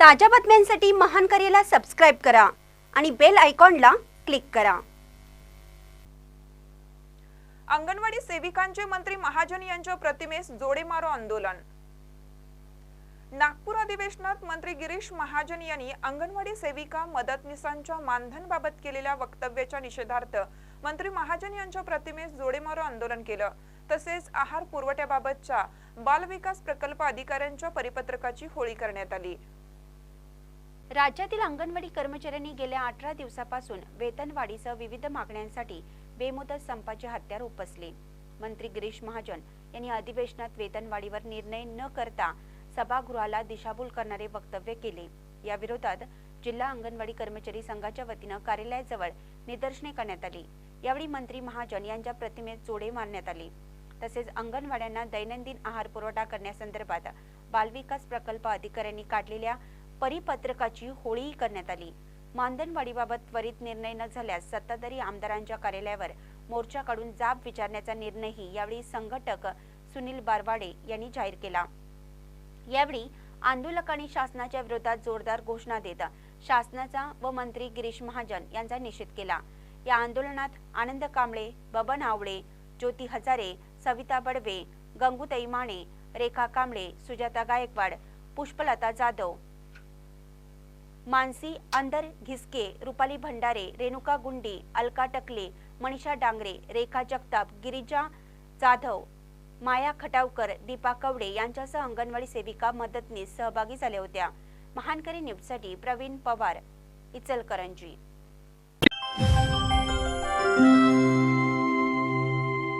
ताज्या बातम्यांसाठी महान करेला सबस्क्राईब करा आणि बेल आयकॉनला क्लिक करा. अंगणवाडी सेविकांचे मंत्री महाजन यांच्या प्रतिमेस जोडे मारो आंदोलन. नागपूर अधिवेशनात मंत्री गिरीश महाजन यांनी अंगणवाडी सेविका मदतनीसांच्या मानधनबाबत केलेल्या वक्तव्याच्या निषेधार्थ मंत्री महाजन यांच्या प्रतिमेस जोडेमारो आंदोलन केलं. तसेच आहार पुरवठ्याबाबतच्या बालविकास प्रकल्प अधिकाऱ्यांच्या परिपत्रकाची होळी करण्यात आली. राज्यातील अंगणवाडी कर्मचाऱ्यांनी गेल्या अठरा दिवसापासून वेतनवाढीसह विविध मागण्यांसाठी बेमुदत संपाचे हत्यार उपसले. मंत्री गिरीश महाजन यांनी अधिवेशनात वेतनवाढीवर निर्णय न करता सभागृहाला दिशाभूल करणारे वक्तव्य केले. या विरोधात जिल्हा अंगणवाडी कर्मचारी संघाच्या वतीनं कार्यालयाजवळ निदर्शने करण्यात आली. यावेळी मंत्री महाजन यांच्या प्रतिमेत जोडे मारण्यात आले. तसेच अंगणवाड्यांना दैनंदिन आहार पुरवठा करण्यासंदर्भात बालविकास प्रकल्प अधिकाऱ्यांनी काढलेल्या परिपत्रकाची होळीही करण्यात आली. मानधनवाढीबाबत त्वरित निर्णय न झाल्यास सत्ताधारी आमदारांच्या कार्यालयावर मोर्चा काढून जाब विचारण्याचा निर्णयही यावेळी संघटक सुनील बारवाडे यांनी जाहीर केला. यावेळी आंदोलकांनी शासनाच्या विरोधात जोरदार घोषणा देत शासनाचा व मंत्री गिरीश महाजन यांचा निषेध केला. या आंदोलनात आनंद कांबळे बबन आवळे ज्योती हजारे सविता बडवे गंगूताई माने रेखा कांबळे सुजाता गायकवाड पुष्पलता जाधव मानसी अंदर घिसके रुपाली भंडारे रेणुका गुंडी अलका टकले मनीषा डांगरे रेखा जगताप गिरिजा जाधव माया खटावकर दीपा कवडे यांच्यासह अंगणवाडी सेविका मदतनीस सहभागी झाल्या होत्या. महानकरी न्यूजसाठी प्रवीण पवार इचलकरंजी.